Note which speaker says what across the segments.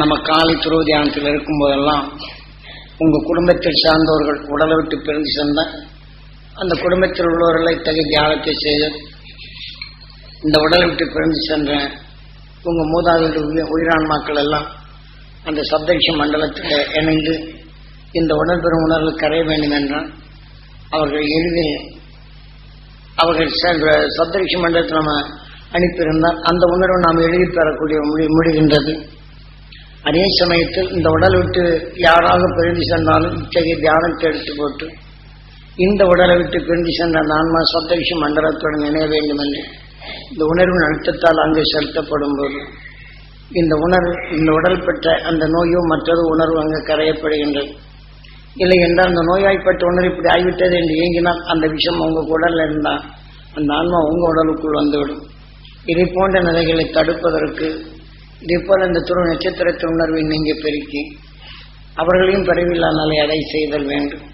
Speaker 1: நம்ம காலை துருவ தியானத்தில் இருக்கும் போதெல்லாம் உங்க குடும்பத்தில் சார்ந்தவர்கள் உடலை விட்டு பிரிந்து சென்ற அந்த குடும்பத்தில் உள்ளவர்களை இத்தகைய தியானத்தை செய்து இந்த உடலை விட்டு பிரிந்து சென்ற உங்க மூதாதையர்கள் உயிரான்மாக்கள் எல்லாம் அந்த சப்தரிஷி மண்டலத்தில் இணைந்து இந்த உடல் பெறும் உணர்வு கரைய வேண்டும் என்றால் அவர்கள் எளிதில் அவர்கள் சென்ற சப்தரிஷி மண்டலத்தில் நம்ம அனுப்பியிருந்தால் அந்த உணர்வு நாம் எழுதி பெறக்கூடிய முடி முடிகின்றது. அதே சமயத்தில் இந்த உடல் விட்டு யாராக பிரிந்து சென்றாலும் இத்தகைய தியானத்தை எடுத்து போட்டு இந்த உடலை விட்டு பிரிந்து சென்ற அந்த ஆன்மா சப்தரிஷி மண்டலத்துடன் இணைய வேண்டும் என்று இந்த உணர்வின் அழுத்தத்தால் அங்கு செலுத்தப்படும் போது இந்த உணர்வு இந்த உடல் பெற்ற அந்த நோயோ மற்றொரு உணர்வு அங்கு கரையப்படுகின்றது. இல்லை என்றால் அந்த நோயாய்ப்பட்ட உணர்வு இப்படி ஆகிவிட்டது என்று இயங்கினால் அந்த விஷயம் உங்க உடல்ல இருந்தால் அந்த ஆன்மா உங்க உடலுக்குள் வந்துவிடும். இதை போன்ற நிலைகளை தடுப்பதற்கு இதே போல இந்த துரு நட்சத்திரத்து உணர்வை நீங்கள் பெருக்கி அவர்களையும் பரவில்லா நிலை அடை செய்தல் வேண்டும்.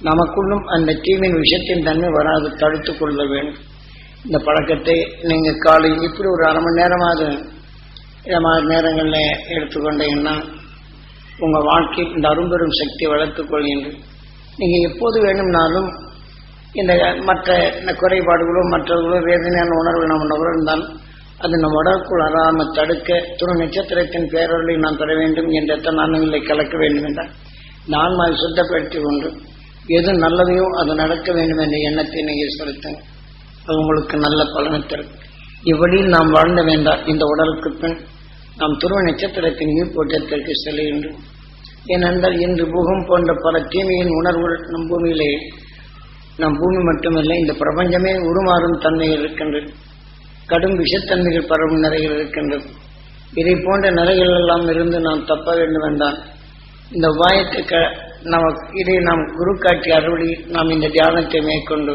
Speaker 1: நமக்குள்ளும் அந்த தீவின் விஷத்தின் தன்மை வராது தடுத்துக் கொள்ள வேண்டும். இந்த பழக்கத்தை நீங்கள் காலையில் இப்படி ஒரு அரை மணி நேரமாவது இந்த மாதிரி நேரங்களில் எடுத்துக்கொண்டீங்கன்னா உங்கள் வாழ்க்கையில் இந்த அரும்பெரும் சக்தியை வளர்த்துக் நீங்கள் எப்போது வேணும்னாலும் இந்த மற்ற இந்த குறைபாடுகளோ மற்றவர்களோ வேதனையான உணர்வு நம்ம நுகர்ந்தால் அது நம் உடலுக்குள் வராமல் தடுக்க துணை நட்சத்திரத்தின் பேரொருளை நாம் பெற வேண்டும் என்ற தன்னங்களை கலக்க வேண்டும் என்றால் நான் ஆன்மாவை சுத்தப்படுத்தி கொண்டு எது நல்லதையோ அது நடக்க வேண்டும் என்ற எண்ணத்தை நீங்கள் செலுத்துங்க. அது உங்களுக்கு நல்ல பலனை தரும். இவ்வழியில் நாம் வாழ்ந்த வேண்டாம் இந்த உடலுக்கு பின் நாம் துருவ நட்சத்திரத்தின் ஈர்ப்போட்டத்திற்கு செல்கின்றோம் ஏனென்றால் இன்று பூகம் போன்ற பல தீமையின் உணர்வுகள் நம் பூமியிலே நம் பூமி மட்டுமில்லை இந்த பிரபஞ்சமே உருமாறும் தன்மை இருக்கின்றது. கடும் விஷத்தன்மைகள் பரவும் நிலைகள் இருக்கின்றது. இதை போன்ற நிறைகள் எல்லாம் இருந்து நாம் தப்ப வேண்டும் என்றால் இந்த உபாயத்தை நமக்கு இதை நாம் குரு காட்டி அறுவடை நாம் இந்த தியானத்தை மேற்கொண்டு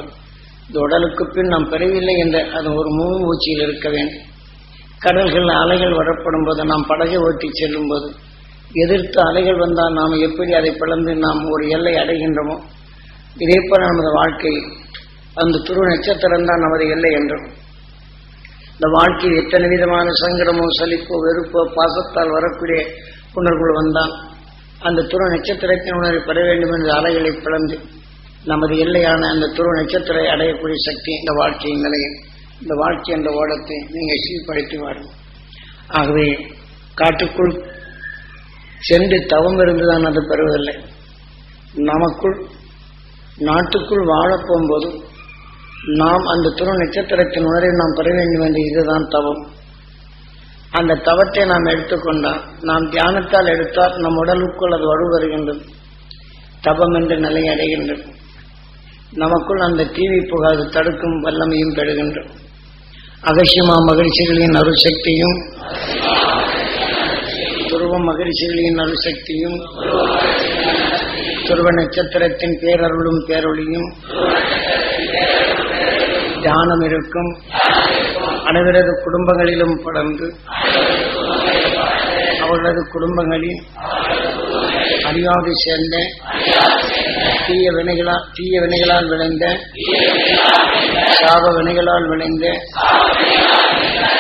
Speaker 1: இந்த உடலுக்கு பின் நாம் பெறவில்லை என்ற அது ஒரு மூணு ஊச்சியில் இருக்க வேண்டும். கடல்கள் அலைகள் வரப்படும் போது நாம் படகை ஓட்டி செல்லும் போது எதிர்த்து அலைகள் வந்தால் நாம் எப்படி அதை பிளந்து நாம் ஒரு எல்லை அடைகின்றோமோ இதே போல நமது வாழ்க்கை அந்த துரு நட்சத்திரம் தான் நமது எல்லை என்றும் இந்த வாழ்க்கையில் எத்தனை விதமான சங்கடமோ சலிப்போ வெறுப்போ பாசத்தால் வரக்கூடிய உணர்வுகள் வந்தான் அந்த துரு நட்சத்திரத்தின் உணர்வை பெற வேண்டும் என்ற அலைகளை பிளந்து நமது எல்லையான அந்த துரு நட்சத்திரை அடையக்கூடிய சக்தி இந்த வாழ்க்கையின் நிலையம் இந்த வாழ்க்கை என்ற ஓடத்தை நீங்கள் சீர்படுத்தி வாடும் ஆகவே காட்டுக்குள் சென்று தவம் இருந்துதான் அது பெறுவதில்லை. நமக்குள் நாட்டுக்குள் வாழப்போகும்போது நாம் அந்த துரு நட்சத்திரத்தின் உணரை நாம் பெற வேண்டும் என்று இதுதான் தவம். அந்த தவத்தை நாம் எடுத்துக்கொண்டால் நாம் தியானத்தால் எடுத்தால் நம் உடலுக்குள் அது வலு வருகின்றது. தபம் என்ற நிலை அடைகின்றது. நமக்குள் அந்த டிவி புகாது தடுக்கும் வல்லமையும் பெறுகின்றோம் அகசியமா மகிழ்ச்சிகளின் அருசக்தியும் துருவ மகிழ்ச்சிகளின் அருசக்தியும் துருவ நட்சத்திரத்தின் பேரருளும் பேரொழியும் தியானம் இருக்கும் அனைவரது குடும்பங்களிலும் படர்ந்து அவர்களது குடும்பங்களில் அறியாது சேர்ந்த தீய வினைகளால் தீய வினைகளால் விளைந்த சாப வினைகளால் விளைந்த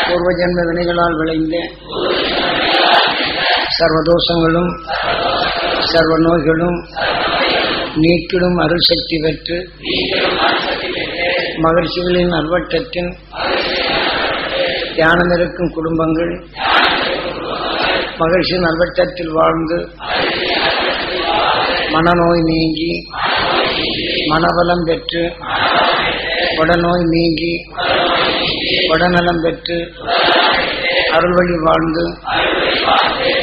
Speaker 1: பூர்வ ஜென்ம வினைகளால் விளைந்த சர்வதோஷங்களும் சர்வ நோய்களும் நீக்கிடும் அருள்சக்தி பெற்று மகிழ்ச்சிகளின் அல்வட்டத்தின் தியானம் இருக்கும் குடும்பங்கள் மகிழ்ச்சியின் அல்வட்டத்தில் வாழ்ந்து மனநோய் நீங்கி மனவளம் பெற்று உடநோய் நீங்கி உடல்நலம் பெற்று அருள்வழி வாழ்ந்து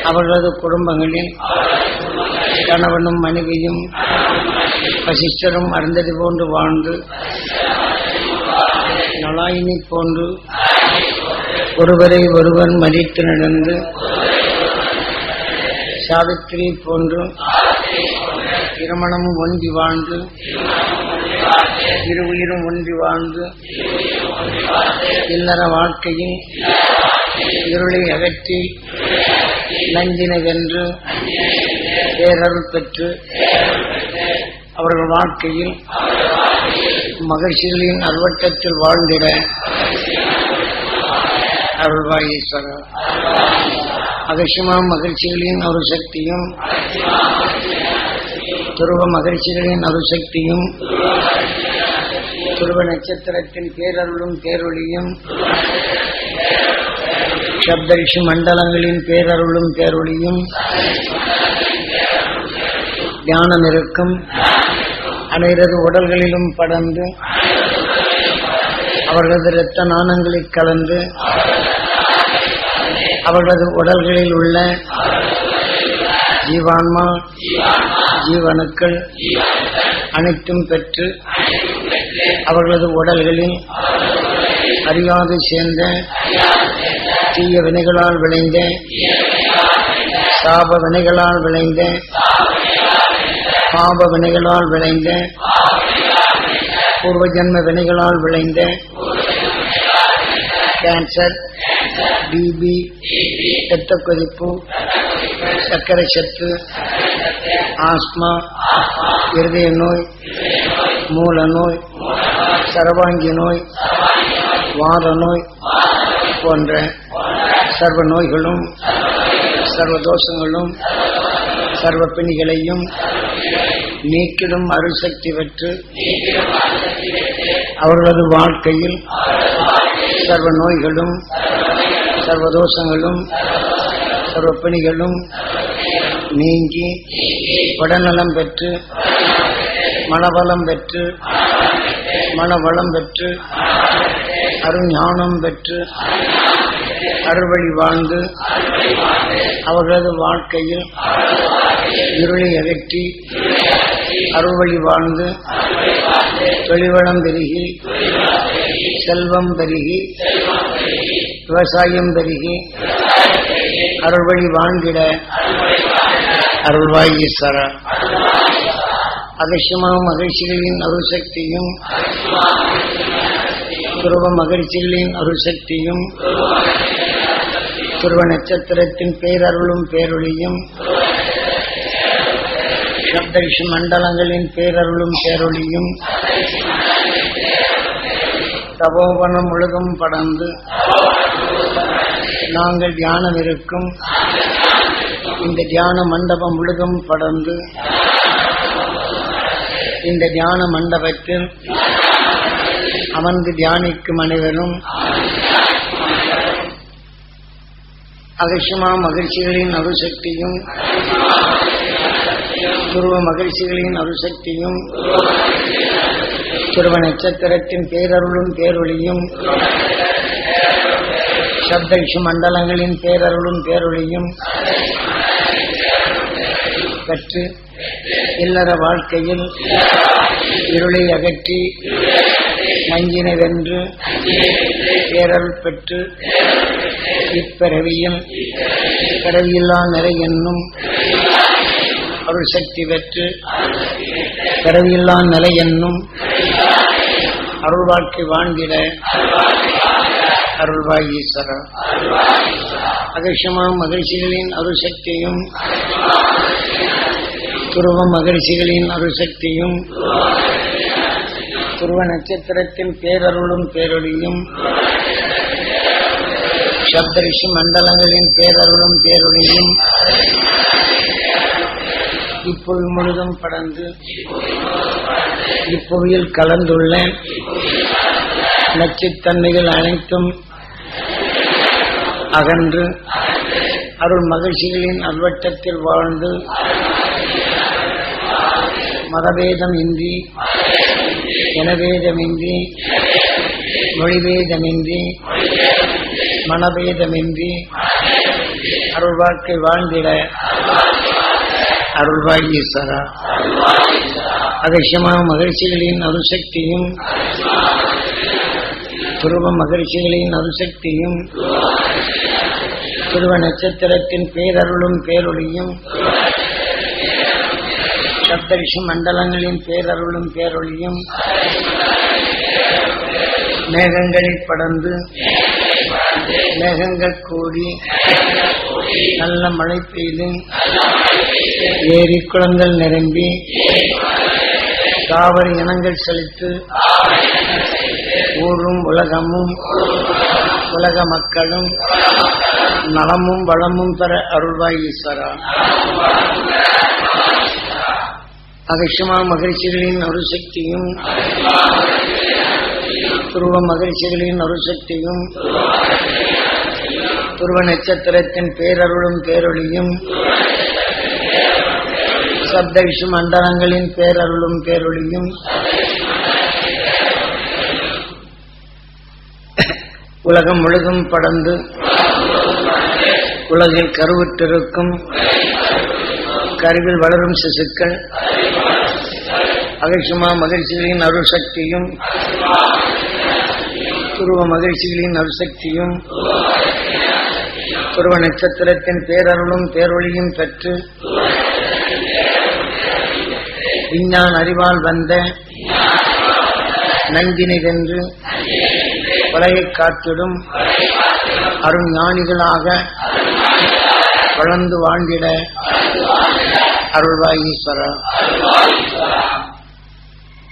Speaker 1: அவர்களது குடும்பங்களில் கணவனும் மனைவியும் வசிஷ்டரும் அருந்ததி போன்று வாழ்ந்து நலாயினி போன்று ஒருவரை ஒருவர் மதித்து நடந்து சாவித்திரி போன்று திருமணமும் ஒன்றி வாழ்ந்து இரு உயிரும் ஒன்றி வாழ்ந்து இல்லற வாழ்க்கையில் இருளை அகற்றி நஞ்சினை வென்று பேரருள் பெற்று அவர்கள் வாழ்க்கையில் மகிழ்ச்சிகளின் அல்வட்டத்தில் வாழ்ந்திட அருள்வாய் ஈஸ்வரர் அகசியமா மகிழ்ச்சிகளின் அருசக்தியும் துருவ மகிழ்ச்சிகளின் அருசக்தியும் துருவ நட்சத்திரத்தின் பேரருளும் பேரொழியும் சப்தரிஷி மண்டலங்களின் பேரருளும் பேரொழியும் தியானம் இருக்கும் அனைவரது உடல்களிலும் படர்ந்து அவர்களது இரத்த நாணங்களில் கலந்து அவர்களது உடல்களில் உள்ள ஜீவான்மா ஜீவணுக்கள் அனைத்தும் பெற்று அவர்களது உடல்களில் அறியாது சேர்ந்த தீய வினைகளால் விளைந்த சாப வினைகளால் விளைந்த பாப வினைகளால் விளைந்த பூர்வ ஜன்ம வினைகளால் விளைந்த கேன்சர் டிபி இரத்த கொதிப்பு சர்க்கரை சத்து ஆஸ்மா இருதய நோய் மூல நோய் சரவாங்கி நோய் வாத நோய் போன்ற சர்வ நோய்களும் சர்வ தோஷங்களும் சர்வ பிணிகளையும் நீக்கிடும் அருசக்தி பெற்று அவர்களது வாழ்க்கையில் சர்வ நோய்களும் சர்வ தோஷங்களும் சர்வ பிணிகளும் நீங்கி உடல்நலம் பெற்று மனபலம் பெற்று மனவளம் பெற்று அருஞானம் பெற்று அறுவழி வாழ்ந்து அவர்களது வாழ்க்கையில் இருளை அகற்றி அருள்வழி வாழ்ந்து தொழில்வளம் பெருகி செல்வம் பெருகி விவசாயம் பெருகி அருள்வழி வாழ்ந்திட அருள்வாய் ஈஸ்வரா அதிர்ஷ்டமான மகிழ்ச்சிகளின் அருசக்தியும் துருவ மகிழ்ச்சிகளின் அருசக்தியும் துருவ நட்சத்திரத்தின் பேரருளும் பேரொழியும் சப்தரிஷி மண்டலங்களின் பேரருளும் பேரொழியும் தபோவனம் முழுதும் படர்ந்து நாங்கள் தியானம் இருக்கும். இந்த தியான மண்டபம் முழுதும் படர்ந்து இந்த தியான மண்டபத்தில் அமர்ந்து தியானிக்கும் அனைவரும் அகசியமா மகிழ்ச்சிகளின் அருசக்தியும் துருவ மகிழ்ச்சிகளின் அருசக்தியும் துருவ நட்சத்திரத்தின் பேரருளும் பேரொழியும் சப்தரிஷி மண்டலங்களின் பேரருளும் பேரொளியும் பெற்று இல்லற வாழ்க்கையில் இருளை அகற்றி நஞ்சினை வென்று பேரல் பெற்று இப்பிறவியும் பிறவியில்லா நிறை என்னும் அருள் சக்தி பெற்று பிறவியில்லா நிலை என்னும் அருள் வாழ்க்கை வாழ்ந்திட அருள்வாய் ஈஸ்வரா. அகர்ஷமா மகிழ்ச்சிகளின் அருள் சக்தியும் துருவ மகிழ்ச்சிகளின் அருள் சக்தியும் துருவ நட்சத்திரத்தின் பேரருளும் பேரொழியும் சப்தரிஷி மண்டலங்களின் பேரருளும் பேரொழியும் இப்புவி முழுதும் படர்ந்து இப்புவியில் கலந்துள்ள நச்சுத்தன்மைகள் அனைத்தும் அகன்று அருள் மகிழ்ச்சிகளின் அல்வட்டத்தில் வாழ்ந்து மதபேதம் இன்றி இனபேதமின்றி மொழிபேதமின்றி மனபேதமின்றி அருள் வாழ்க்கை வாழ்ந்திட அருள்வாய் ஈஸ்வரா அகசியமான மகிழ்ச்சிகளின் அருசக்தியும் துருவ மகிழ்ச்சிகளின் அருசக்தியும் துருவ நட்சத்திரத்தின் பேரருளும் பேரொழியும் சப்தரிஷி மண்டலங்களின் பேரருளும் பேரொழியும் மேகங்களை படர்ந்து மேகங்கள் கூடி நல்ல மழை பெய்து ஏரி குளங்கள் நிரம்பி தாவர இனங்கள் செழித்து ஊரும் உலகமும் உலக மக்களும் நலமும் வளமும் பெற அருள்வாய் ஈஸ்வரா. அகஷமா மகிழ்ச்சிகளின் அருசக்தியும் துருவ மகிழ்ச்சிகளின் அருசக்தியும் துருவ நட்சத்திரத்தின் பேரருளும் பேரொழியும் சப்த விஷு மண்டலங்களின் பேரருளும் பேரொழியும். உலகம் முழுதும் படந்து உலகில் கருவுற்றிருக்கும். கருவில் வளரும் சிசுக்கள். அகழ்ச்சிமா மகிழ்ச்சிகளின் அருசக்தியும் துருவ மகிழ்ச்சிகளின் அருசக்தியும் துருவ நட்சத்திரத்தின் பேரருளும் பேரொழியும் பெற்று விஞ்ஞான அறிவால் வந்த நஞ்சினை வென்று கொலையை காத்திடும். அருஞானிகளாக வளர்ந்து வாழ்ந்திட அருள்வாய் ஈஸ்வரா.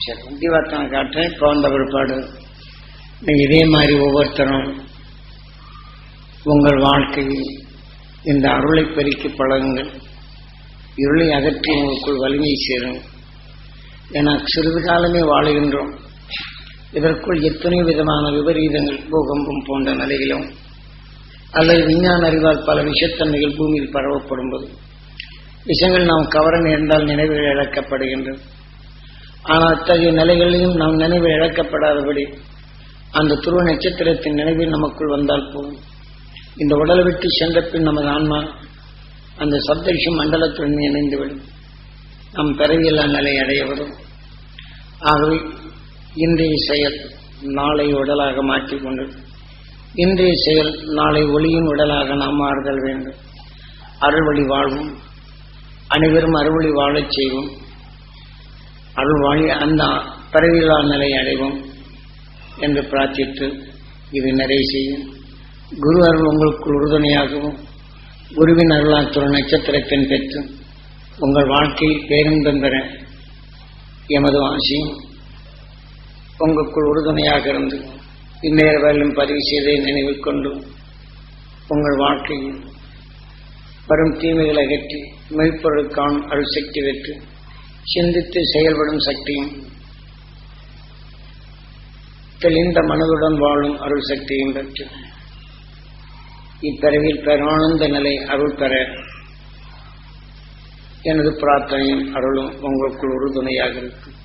Speaker 1: சரி முந்திவாத்தனை காட்டுறேன். இப்போ பிற்பாடு. இதே மாதிரி ஒவ்வொருத்தரும் உங்கள் வாழ்க்கையில் இந்த அருளை பெருக்கி பழகுங்கள். இருளை அகற்றி உங்களுக்குள் வலிமை சேரும். என சிறிது காலமே வாழுகின்றோம். இதற்குள் எத்தனை விதமான விபரீதங்கள் பூகம்பம் போன்ற நிலையிலும் அல்லது விஞ்ஞான அறிவால் பல விஷத்தன்மைகள் பூமியில் பரவப்படும் போது விஷயங்கள் நாம் கவர நேர்ந்தால் நினைவில் இழக்கப்படுகின்றது. ஆனால் அத்தகைய நிலைகளிலும் நாம் நினைவில் இழக்கப்படாதபடி அந்த துருவ நட்சத்திரத்தின் நினைவில் நமக்குள் வந்தால் போதும். இந்த உடலை விட்டு சென்ற பின் நமது ஆன்மா அந்த சப்தரிஷம் மண்டலத்துடன் இணைந்துவிடும் நம் பிறவியெல்லாம் நிலை அடைய வரும் ஆகவே இன்றைய செயல் நாளை உடலாக மாற்றிக்கொண்டு இன்றைய செயல் நாளை ஒளியின் உடலாக நாம் மாறுதல் வேண்டும். அருள்வழி வாழ்வும். அனைவரும் அருள்வழி வாழச் செய்வோம். அருள் வாழி அந்த பறவையிலா நிலை அடைவோம் என்று பிரார்த்தித்து இது நிறைவு செய்யும். குரு அருள் உங்களுக்கு உறுதுணையாகவும் குருவின் அருளாத்துறை நட்சத்திரத்தின் பெற்று உங்கள் வாழ்க்கையில் பேருந்தம் பெற எமது ஆசையும் உங்களுக்குள் உறுதுணையாக இருந்து இந்நேர வேலும் பதிவு செய்ததை நினைவில் கொண்டும் உங்கள் வாழ்க்கையில் வரும் தீமைகளை அகற்றி மெய்ப்பொருளுக்கான அருள் சக்தி பெற்று சிந்தித்து செயல்படும் சக்தியும் தெளிந்த மனதுடன் வாழும் அருள் சக்தியும் பெற்று இப்பிறவில் பேரானந்த நிலை அருள் பெற எனது பிரார்த்தனையும் அருளும் உங்களுக்குள் உறுதுணையாக இருக்கும்.